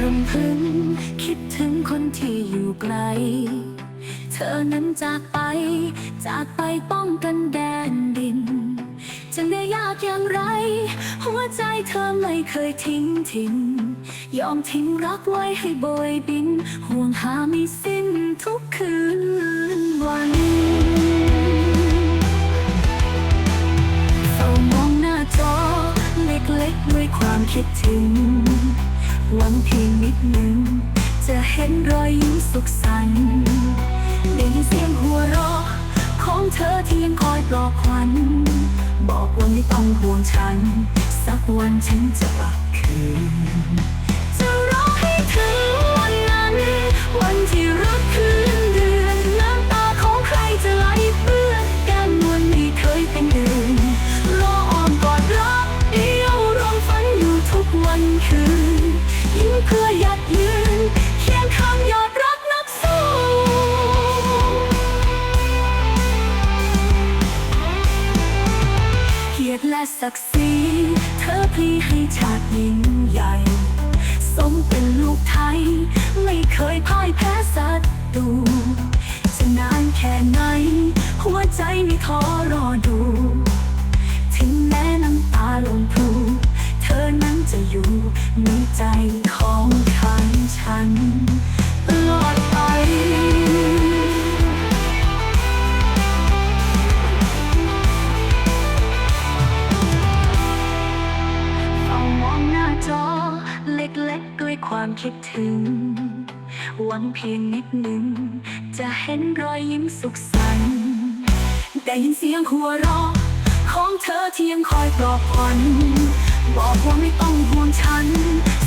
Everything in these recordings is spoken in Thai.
รำพึง คิดถึงคนที่อยู่ไกล เธอนั้นจากไป จากไปป้องกันแดนดิน จะได้ยากอย่างไร หัวใจเธอไม่เคยทิ้งทิ้งยอมทิ้งรักไว้ให้โบยบิน ห่วงหาไม่สิ้นทุกคืนวันเฝ้ามองหน้าจอ เล็กๆด้วยความคิดถึง หวังเพียงนิดหนึ่งจะเห็นรอยยิ้มสุขสันต์ได้ยินเสียงหัวเราะของเธอที่ยังคอยปลอบขวัญบอกว่าไม่ต้องห่วงฉัน สักวันฉันจะกลับคืน ศักดิ์ศรีเธอพลีให้ชาติยิ่งใหญ่ สมเป็นลูกไทย ไม่เคยพ่ายแพ้ศัตรู ความคิดถึง หวังเพียงนิดหนึ่ง จะเห็นรอยยิ้มสุขสันต์ได้ยินเสียงหัวเราะของเธอที่ยังคอยปลอบขวัญบอกว่าไม่ต้องห่วงฉัน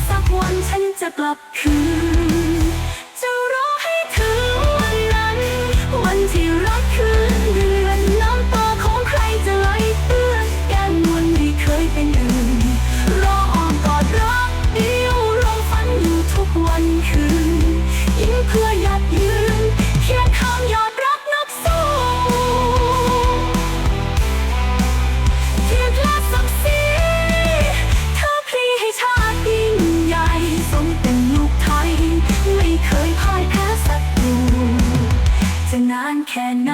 สักวันฉันจะกลับคืนานแค่ไหน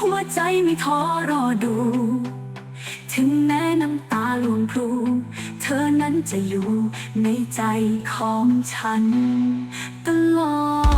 หัวใจไม่ท้อรอดู ถึงแม้น้ำตาหลวงพลูเธอนั้นจะอยู่ในใจของฉัน ตลอด